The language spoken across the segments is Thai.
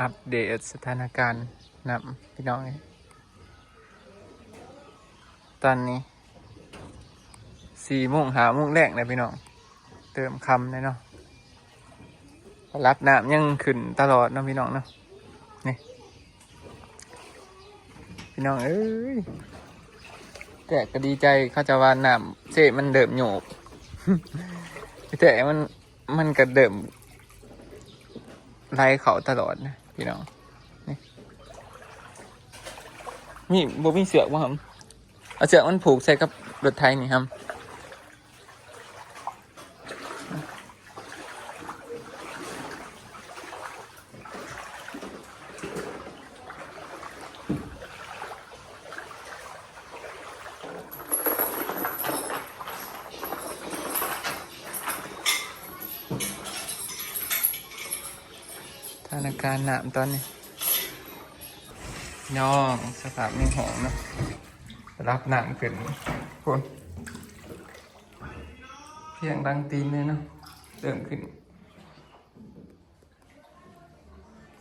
อัปเดตสถานการณ์นำพี่น้อง ตอนนี้สี่โมงหาโมงแรกเลยพี่น้อง เติมคำเลยเนาะรับน้ำยังขึ้นตลอดนะพี่น้องเนาะนี่พี่น้องเอ้ยแต่ก็ดีใจเขาจะว่าน้ำเสมันเดิมโยบแต่มันมันก็เดิมไล่เขาตลอดนะ พี่น้องนี่มีบ่มีเสือกบ่ครับเอาเสือกมันผูกใส่กับรถไทยนี่ครับ การณ์น้ำตอนนี้น้องสภาพในห้องนะรับน้ำขึ้นคนเพียงดังตีนเลยเนาะเริ่มขึ้น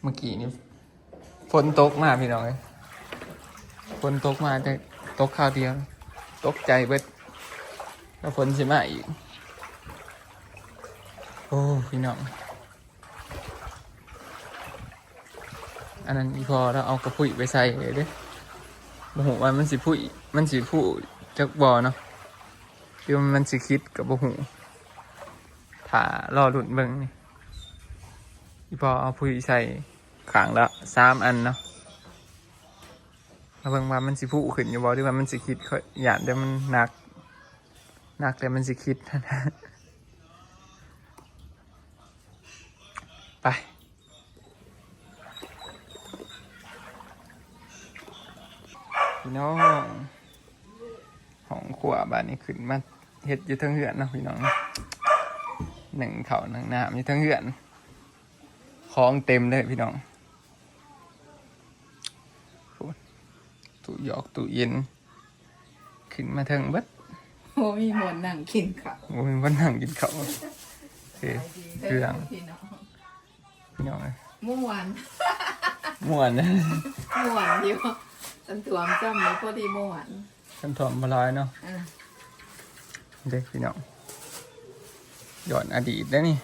เมื่อกี้นี่ฝนตกมาพี่น้องเลยฝนตกมาแต่ตกข้าวเดียว ตกใจเบิดแล้วฝนสิมาอีก โอ้ พี่น้อง อันนั้นพอเราเอากระพุ้ยไปใส่เลยเด้โอ้โหว่ามันสิพุ้ยมันสิผู้จักบอเนาะเดี๋ยวมันสิคิดกับโอ้โหถ่ารอหลุดเบิ่งนี่พอเอาพุ้ยใส่ขางละสามอันเนาะแล้วเบิ่งว่ามันสิผู้ขึ้นอยู่บ่หรือว่ามันสิคิดค่อยหยาดแต่มันหนักหนักแต่มันสิคิดไป พี่น้องของขวบ้านนี้ขึ้นมาเฮ็ดอยู่เทั้งเหือนเนาะพี่น้องเนาะหนึ่งเขาหนึ่งน้ำอยู่เทั้งเหือนของเต็มเลยพี่น้องพูดตู้หยอกตู้เย็น ขึ้นมาเทิงเบัดโอ้มีหมวนนั่งกินข้าวโอ้ยวันนั่งกินข้าวโอเคเครื่องพี่น้องพี่น้องเลยม่วนม่วนนะม่วนอยู่ ตันถวมจำเลยพอดีม่วนคันถอมมาลายเนาะอะเด็กพี่น้องย้อนอดีตได้นี่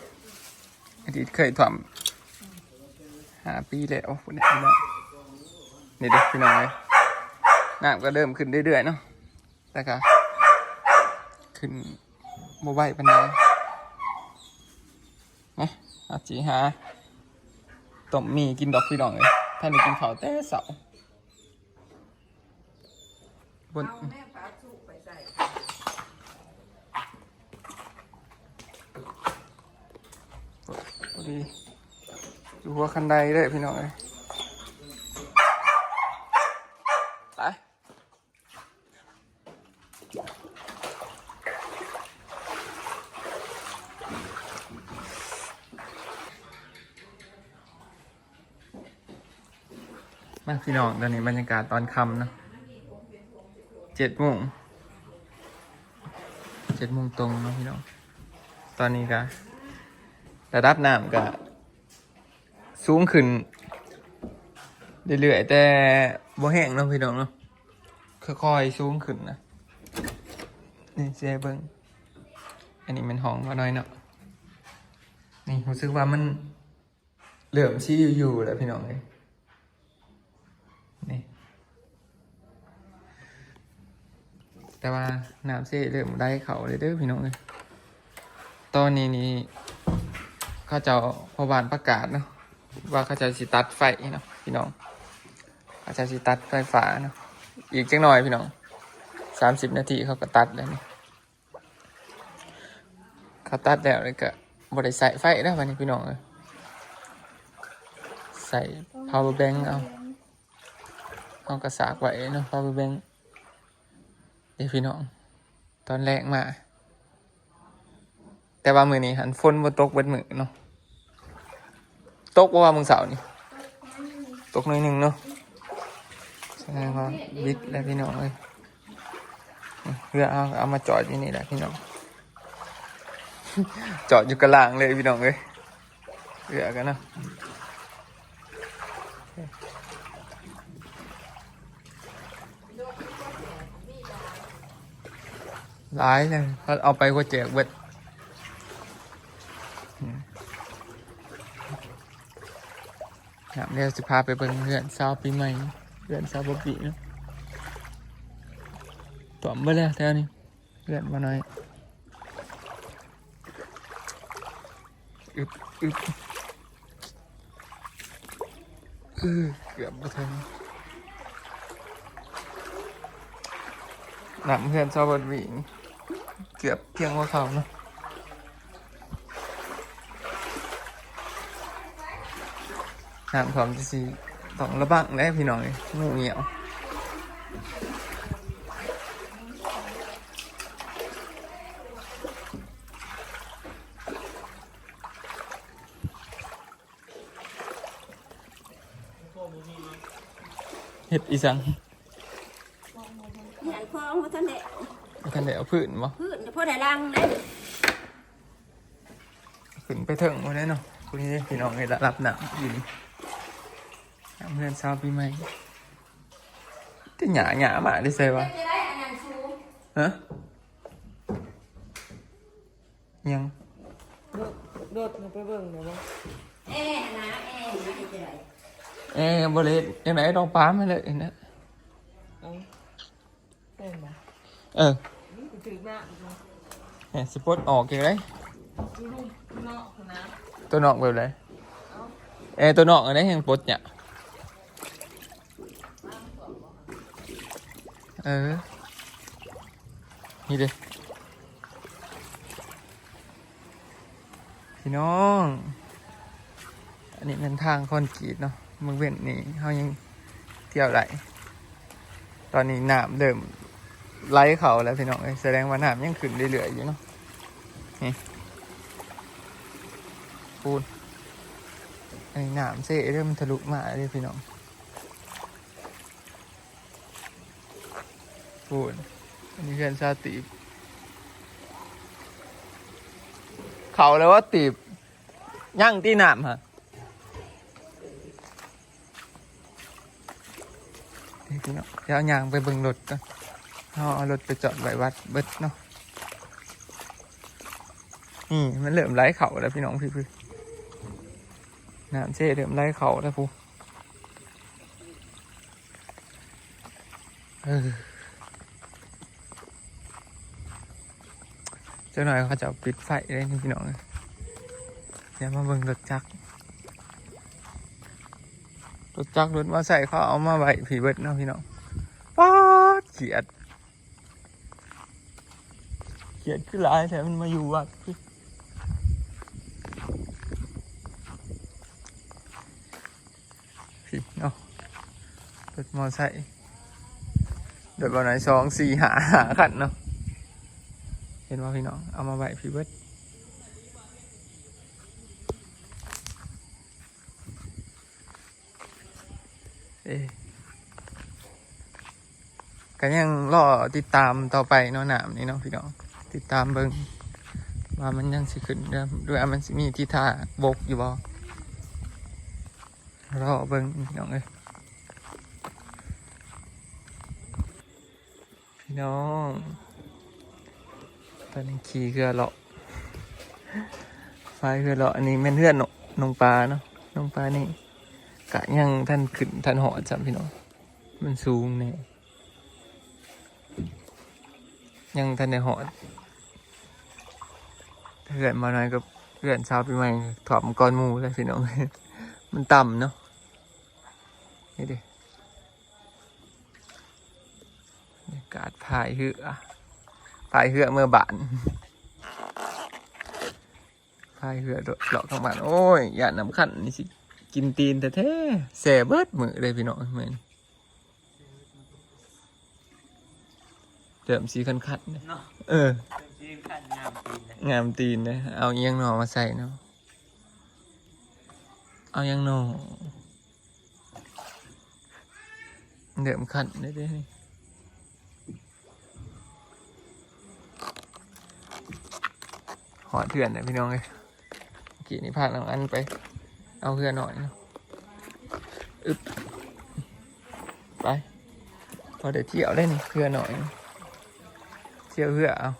อดีตเคยทำหาปีแล้วคุณเนี่ยพี่น้องนี่เด็กพี่น้องเลยน้ำก็เริ่มขึ้นเรื่อยๆเนาะแต่ก็ขึ้นโมบายปันไดนะอาจีหาต้มมีกินดอกพี่น้องเลยท่านได้กินข้าวแต่เสาร์ บนแม่ปลาสุกไปใส่พอดีอยู่หัวคันไดเลยพี่น้องเลยไปมาพี่น้องตอนนี้บรรยากาศตอนค่ำเนะ เจ็ดโมงเจ็ดโมงตรงเนาะพี่น้อง ตอนนี้ก็ระดับน้ำก็สูงขึ้นเรื่อยๆแต่บ่แห้งเนาะพี่น้องเนาะค่อยๆสูงขึ้นนะนี่เจ๊เบิ้งอันนี้เป็นห้องว่าน้อยเนาะนี่รู้สึกว่ามันเหลื่อมชี้อยู่ๆแล้วพี่น้องเลยนี่ แต่ว่าน้ำเซ่เริ่มได้เขาเลยเด้อพี่น้องเลยตอนนี้นี่เขาเจะพอบานประกาศเนาะว่าเขาเจะสิตัดไฟเนาะพี่น้องเขาเจะสิตัดไฟฟ้าเนาะอีกจังหน่อยพี่น้องสามสิบนาทีเขาก็ตัดแล้วนี่เขาตัดแล้วเลยก็บริใส่ไฟแล้ววันนี้พี่น้องเลยใส่ power bank เอาเอากระสากไว้เนาะ power bank เดี๋ยวพี่น้อง ตอนแรกมา แต่ว่ามือนี้หันฝนบนตกเบิดมือเนาะตกว่ามึงเสาร์นี่ตกหน่อยหนึ่งเนาะแสดงว่าบิดแล้วพี่น้องเลยเพื่อเอาเอามาจอดอยู่นี่แหละพี่น้อง จอดอยู่กระลางเลยพี่น้องเลยเรือกันนะ ร้ายเลยเขาเอาไปก็แจกเวทครับเดี๋ยวสิพาไปเบิ่งเรือนซาวปีใหม่เรือนซาวบปีนะตัวมเบ่แล้วแถวนี้เรือนมาหน่อยอึบอึบเออเกือบมาถึงหนังเพื่อนซาวบปี เกือบเพียงว่าเขาเนาะน้ำความจะสีต้องระบังได้พี่น้องเลยงูเหี่ยวเห็ดอีสังใหญ่พอมา ท่านเด็กบ่ทันได้เอาพื้นบ่พืชพอได้รังเลยขึ้นไปเถิงมาได้เนาะคุณนี่พี่น้องเลยรับหนังอยู่นี่น้ำเพื่อนเช้าปีใหม่ที่หยาหยามาได้ใส่วะจะได้อันนั้นชูฮะยังโดดไปเบิ่งเดี๋ยวบ่เอ๊ะนะเอ๊ะนะจะได้เอ้บริยังไงต้องป้ามาเลยนะเอาเป็น เออถือหน้าเนี่ยสปอตออกเกี่ยวไรดูลูเนาะนะตัวนอกแบบไรเอ้ตัวนอกอันนี้ยังปลดเนี่ยเออนี่ดิพี่น้อง อันนี้เป็นทางคอนกรีตเนาะมึงเว้นนี่เขายังเที่ยวไหลตอนนี้น้ำเดิม ไหลเขาแล้วพี่น้องเอ้ยแสดงว่าน้ำยังขึ้นเรื่อยๆอยู่เนาะนี่ปูนอันนี้น้ำเซ่เริ่มทะลุมาเลยพี่น้องปูนอันนี้เพื่อนชาติบเขาเลยว่าตีบย่างที่น้ำฮะพี่น้องเดี๋ยวยางไปเบิ่งรถกัน เอาเอารถไปจอดไว้วัดเบิดเนาะนี่มันเริ่มไล่เข่าแล้วพี่น้องพี่พี่น้ำเช่เริ่มไล่เข่าแล้วพูเออเจ้าหน่อยเขาจะปิดไฟเลยนี่พี่น้องเดี๋ยวมาเบิ่งรถจักรรถจักรรถมาใส่เขาเอามาไว้ผีเบิดเนาะพี่น้องป๊าดเขียด ขียดคือหลายแต่มันมาอยู่วัดพี่พี่เนาะรถมอไซค์เดี๋ยววันไหนสองสี่หาหาขันเนาะเห็นว่าพี่น้อง เอามาไว้ผีเบิดเอ๊ก็ยังรอติดตามต่อไปเนาะหนามนี่เนาะพี่น้อง ติดตามเบิงว่ามันยังสิขึ้นด้วยมันสิมีที่ท่าบกอยู่บ่รอเบิงพี่น้องเอ้ยพี่น้องตอนนี้ขี่เรือเลาะไฟเรือเลาะอันนี้แม่นเพื่อนนนองปลาเนาะนองปลานี่กะยังท่านขึ้นท่านหอจำพี่น้องมันสูงเนี่ยยังท่านในหอ เพื่อนมาหน่อยก็เพื่อนชาวปีใหม่ถอมก้อนหมูเลยพี่น้อง มันต่ำเนาะนี่ดิบรรยากาศพายเหือพายเหือเมื่อบานพายเหือเลาะข้างบ้านโอ้ยอย่าน้ำขันนี่สิกินตีนแต่แท้แสบเบิดมือเลยพี่น้องเหมือนเดิมสีคันคันๆเนี่ยเนาะเออเป็น ชีวิตการงามปีนะงามตีนเลยเอาเอียงหนอมาใส่เนาะเอาเอียงหนอเดิมคันได้ด้นี่หอเถื่อนเลยพี่น้องเลยกี่นี่พาดหลังอันไป เอาเพื่อนหน่อยเนาะอึบไป พอได้เที่ยวได้นี่เพื่อนหน่อย เที่ยวเพื่อเอา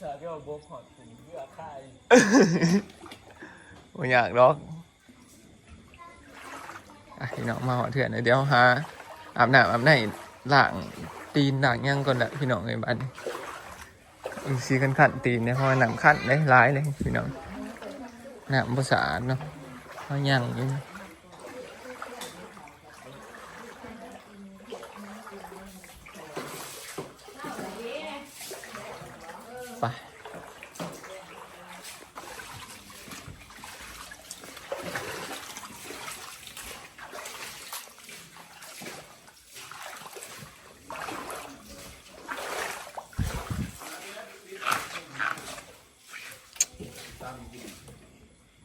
สาวเรียกว่า โบกหอดถึงเลือค่ายบ่อยากหรอกอะพี่น้องมาหอเถื่อนเดี๋ยวหาอาบน้ำอาบไหนล้างตีนหล้างยังก่อนแหละพี่น้องไอ้บ้านอีซีกันขันตีนเนี่ยเพราะว่าน้ำขันได้ร้ายเลยพี่น้องน้ำภาษาเนาะเพราะยังอยู่ไป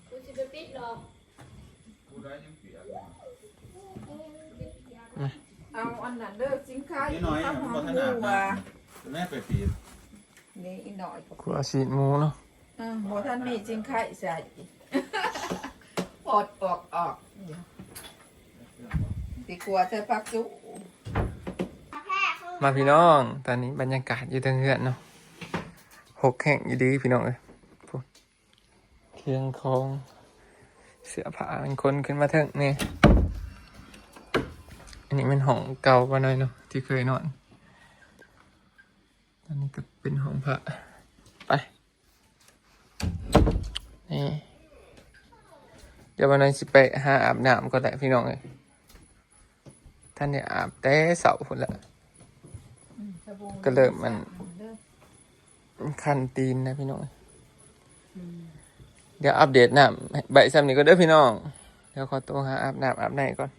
กูสิไปปิดหรอกเอาอันนั้นเด้อสินค้านิดหน่อยข้าวหอบ่มถหนัดมูนะอะแม่ไปปีนนี่อีกหน่อยก็กูเอาชีสหมูเนาะอืมบ่ท่านมีสินค้าใส่ปอดออกออกเดี๋ยวดีกว่าใช้ปักจุมาพี่น้อง ตอนนี้บรรยากาศอยู่ทางเฮือนเนาะหกแห่งอยู่ดีพี่น้องเลยพูด เคียงคองเสื้อผ้าเป็นคนขึ้นมาเถอะนี่อันนี้เป็นห้องเก่ามาหน่อยเนาะที่เคยนอนตอนนี้ก็เป็นห้องพระไปนี่เดี๋ยววันนี้สิไปหาอาบน้ำก็ได้พี่น้องเลยท่านเนี่ยอาบแต่เสาร์พุ่นละก็เริ่มมัน คันตีนนะพี่น้อง เดี๋ยวอัปเดตน้ำใบซ้ำนี้ก็เด้อพี่น้อง เดี๋ยวขอตัวหาอาบน้ำอาบไหนก่อน